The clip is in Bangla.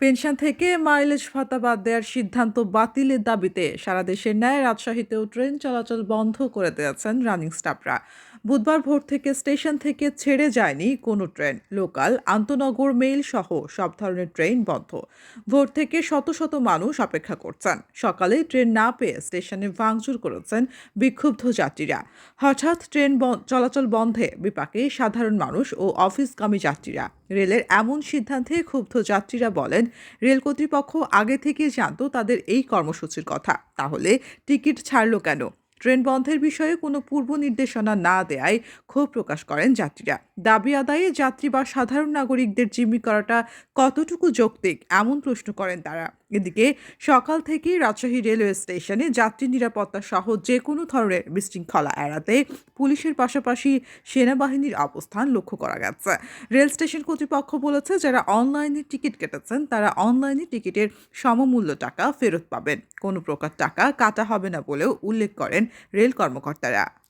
পেনশন থেকে মাইলেজ ভাতা বাদ দেওয়ার সিদ্ধান্ত বাতিলের দাবিতে সারা দেশের ন্যায় রাজশাহীতেও ট্রেন চলাচল বন্ধ করে দিয়েছেন রানিং স্টাফরা। বুধবার ভোর থেকে স্টেশন থেকে ছেড়ে যায়নি কোনো ট্রেন। লোকাল আন্তনগর, মেইল সহ সব ধরনের ট্রেন বন্ধ। ভোর থেকে শত শত মানুষ অপেক্ষা করছেন। সকালে ট্রেন না পেয়ে স্টেশনে ভাঙচুর করেছেন বিক্ষুব্ধ যাত্রীরা। হঠাৎ ট্রেন চলাচল বন্ধে বিপাকে সাধারণ মানুষ ও অফিসগামী যাত্রীরা। রেলের এমন সিদ্ধান্তে ক্ষুব্ধ যাত্রীরা বলেন রেল কর্তৃপক্ষ আগে থেকে জানত তাদের এই কর্মসূচির কথা। তাহলে টিকিট ছাড়ল কেন? ট্রেন বন্ধের বিষয়ে কোনো পূর্ব নির্দেশনা না দেয়ায় ক্ষোভ প্রকাশ করেন যাত্রীরা। দাবি আদায়ে যাত্রী বা সাধারণ নাগরিকদের জিম্মি করাটা কতটুকু যৌক্তিক, এমন প্রশ্ন করেন তারা। এদিকে সকাল থেকেই রাজশাহী রেলওয়ে স্টেশনে যাত্রী নিরাপত্তা সহ যে কোনো ধরনের বিশৃঙ্খলা এড়াতে পুলিশের পাশাপাশি সেনাবাহিনীর অবস্থান লক্ষ্য করা গেছে। রেল স্টেশন কর্তৃপক্ষ বলেছে, যারা অনলাইনে টিকিট কেটেছেন, তারা অনলাইনে টিকিটের সমমূল্য টাকা ফেরত পাবেন। কোনো প্রকার টাকা কাটা হবে না বলেও উল্লেখ করেন রেল কর্মকর্তারা।